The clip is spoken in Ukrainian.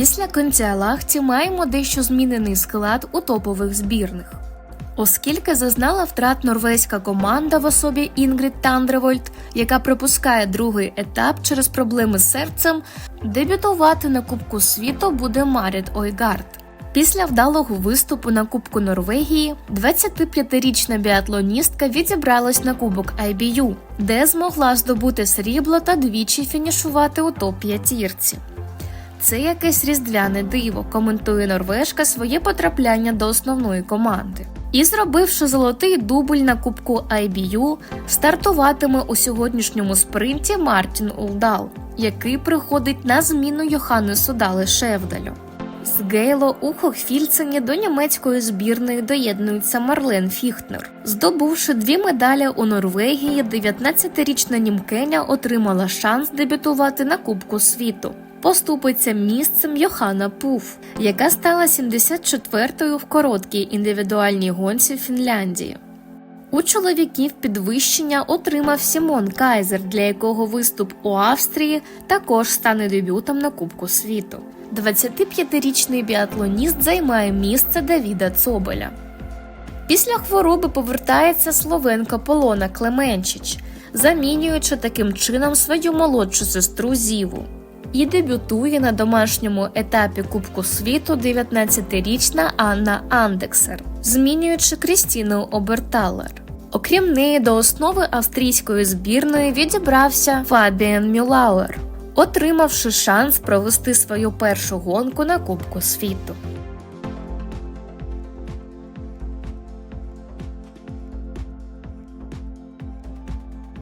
Після кінця лахті маємо дещо змінений склад у топових збірних. Оскільки зазнала втрат норвезька команда в особі Інгрід Тандревольд, яка пропускає другий етап через проблеми з серцем, дебютувати на Кубку світу буде Маріт Ойгард. Після вдалого виступу на Кубку Норвегії 25-річна біатлоністка відібралась на Кубок IBU, де змогла здобути срібло та двічі фінішувати у топ-п'ятірці. Це якесь різдвяне диво, коментує норвежка своє потрапляння до основної команди. І зробивши золотий дубль на Кубку IBU, стартуватиме у сьогоднішньому спринті Мартін Улдал, який приходить на зміну Йоханнесу Дали Шевдалю. З Гейло у Хохфільцені до німецької збірної доєднується Марлен Фіхтнер. Здобувши дві медалі у Норвегії, 19-річна німкеня отримала шанс дебютувати на Кубку світу. Поступиться місцем Йохана Пуф, яка стала 74-ю в короткій індивідуальній гонці в Фінляндії. У чоловіків підвищення отримав Сімон Кайзер, для якого виступ у Австрії також стане дебютом на Кубку світу. 25-річний біатлоніст займає місце Давіда Цоболя. Після хвороби повертається словенка Полона Клеменчич, замінюючи таким чином свою молодшу сестру Зіву. І дебютує на домашньому етапі Кубку світу 19-річна Анна Андексер, змінюючи Крістіну Оберталер. Окрім неї, до основи австрійської збірної відібрався Фабіан Мюлауер, отримавши шанс провести свою першу гонку на Кубку світу.